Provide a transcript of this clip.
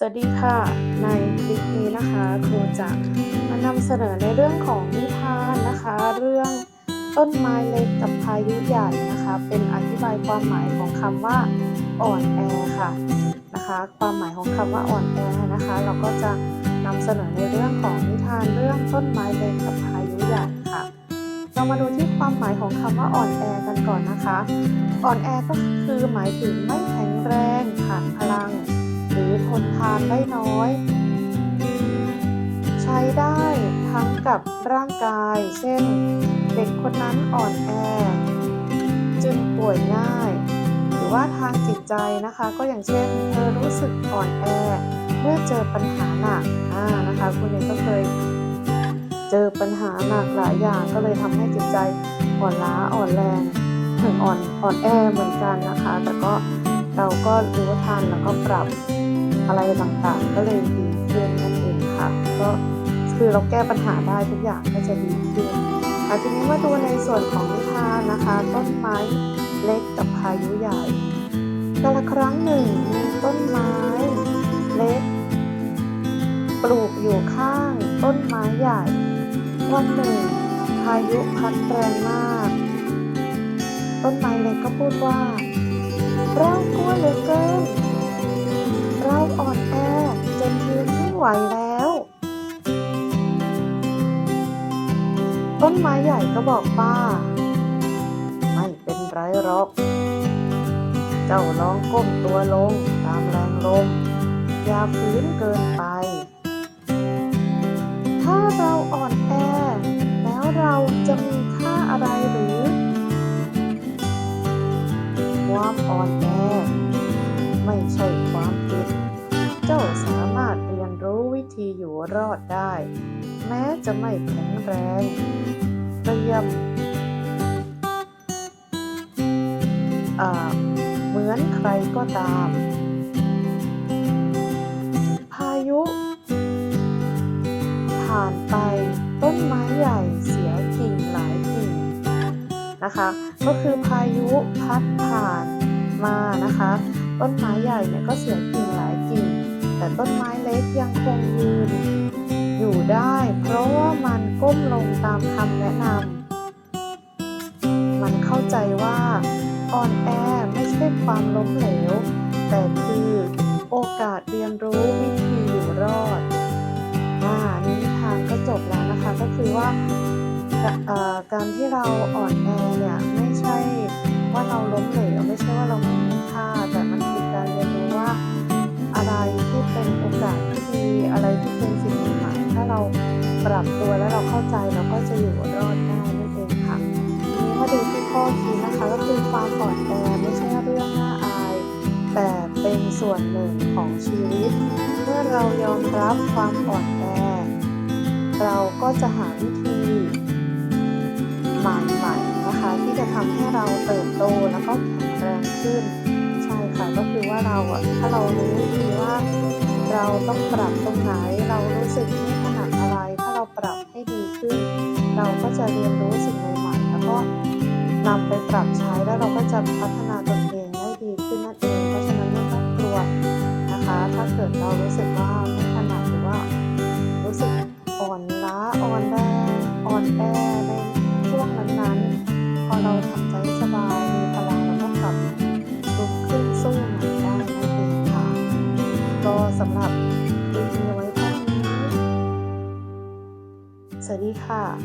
สวัสดีค่ะ ในคลิปนี้นะคะครูจะมานำเสนอในเรื่องของนิทานนะคะ เรื่องต้นไม้เล็กกับพายุใหญ่นะคะ เป็นอธิบายความหมายของคำว่าอ่อนแอค่ะนะคะ ความหมายของคำว่าอ่อนแอนะคะ เราก็จะนำเสนอในเรื่องของนิทานเรื่องต้นไม้เล็กกับพายุใหญ่ค่ะ เรามาดูที่ความหมายของคำว่าอ่อนแอกันก่อนนะคะ อ่อนแอก็คือหมายถึงไม่แข็งแรงขาดพลัง นทานได้น้อย ใช้ได้ทั้งกับร่างกาย เช่น เด็กคนนั้นอ่อนแอ จึงป่วยง่าย หรือว่าทางจิตใจนะคะ ก็อย่างเช่น เธอรู้สึกอ่อนแอ เมื่อเจอปัญหาหนักอ่านะคะคุณเองก็เคยเจอปัญหาหนักหลายอย่างก็เลยทำให้จิตใจอ่อนล้าอ่อนแรงถึงอ่อนอ่อนแอเหมือนกันนะคะ แต่ก็เราก็รู้ทันแล้วก็ปรับ อะไรต่างๆ ก็เลยดีขึ้นนั่นเองค่ะ ก็คือเราแก้ปัญหาได้ทุกอย่างก็จะดีขึ้นอะทีนี้มาดูในส่วนของนิทานนะคะ ต้นไม้เล็กกับพายุใหญ่กาละครั้งหนึ่งมีต้นไม้เล็ก ปลูกอยู่ข้างต้นไม้ใหญ่ วันหนึ่ง พายุพัดแรงมาก ต้นไม้เล็กก็พูดว่าเรากลัวเหลือเกิน เราอ่อนแอจนยืนไม่ไหวแล้ว ต้นไม้ใหญ่ก็บอกว่าไม่เป็นไรหรอก เจ้าลองก้มตัวลงตามแรงลม อย่าฝืนเกินไป ถ้าเราอ่อนแอ แล้วเราจะมีค่าอะไรหรือ ความอ่อนแอ ธีอยู่รอดได้ แม้จะไม่แข็งแรงเตรียมเหมือนใครก็ตาม พายุ ผ่านไปต้นไม้ใหญ่เสียกิ่งหลายกิ่งนะคะ ก็คือพายุพัดผ่านมานะคะ ต้นไม้ใหญ่เนี่ยก็เสียกิ่งหลายกิ่ง แต่ต้นไม้เล็กยังคงยืน อยู่ได้ เพราะว่ามันก้มลงตามคำแนะนำมันเข้าใจว่าอ่อนแอไม่ใช่ความล้มเหลว แต่คือโอกาสเรียนรู้วิธีอยู่รอดอ่านิทานก็จบแล้วนะคะก็คือว่าการที่เราอ่อนแอเนี่ยไม่ใช่ว่าเราล้มเหลวไม่ใช่ ปรับตัวแล้วเราเข้าใจเราก็จะอยู่รอดได้นั่นเองค่ะทีนี้มาดูที่ข้อคิดนะคะก็คือความอ่อนแอไม่ใช่เรื่องน่าอาย แต่เป็นส่วนหนึ่งของชีวิต เมื่อเรายอมรับความอ่อนแอ เราก็จะหาวิธีใหม่ๆนะคะที่จะทำให้เราเติบโตแล้วก็แข็งแรงขึ้นใช่ค่ะก็คือว่าเราอะถ้าเรารู้วิธีว่าเราต้องปรับตรงไหนเรารู้สึกไม่ถ ขึ้น เราก็จะเรียนรู้สิ่งใหม่ๆแล้วก็นำไปปรับใช้แล้วเราก็จะพัฒนาตนเองได้ดีขึ้นนั่นเองเพราะฉะนั้นไม่ต้องกลัวนะคะ ถ้าเกิดเรารู้สึกว่าไม่ถนัดหรือว่า รู้สึกอ่อนล้าอ่อนแรงอ่อนแอในช่วงนั้นๆ พอเราทำใจสบายมีพลังเราก็กลับลุกขึ้นสู้ใหม่ได้นั่นเองค่ะก็สำหรับ ดีค่ะ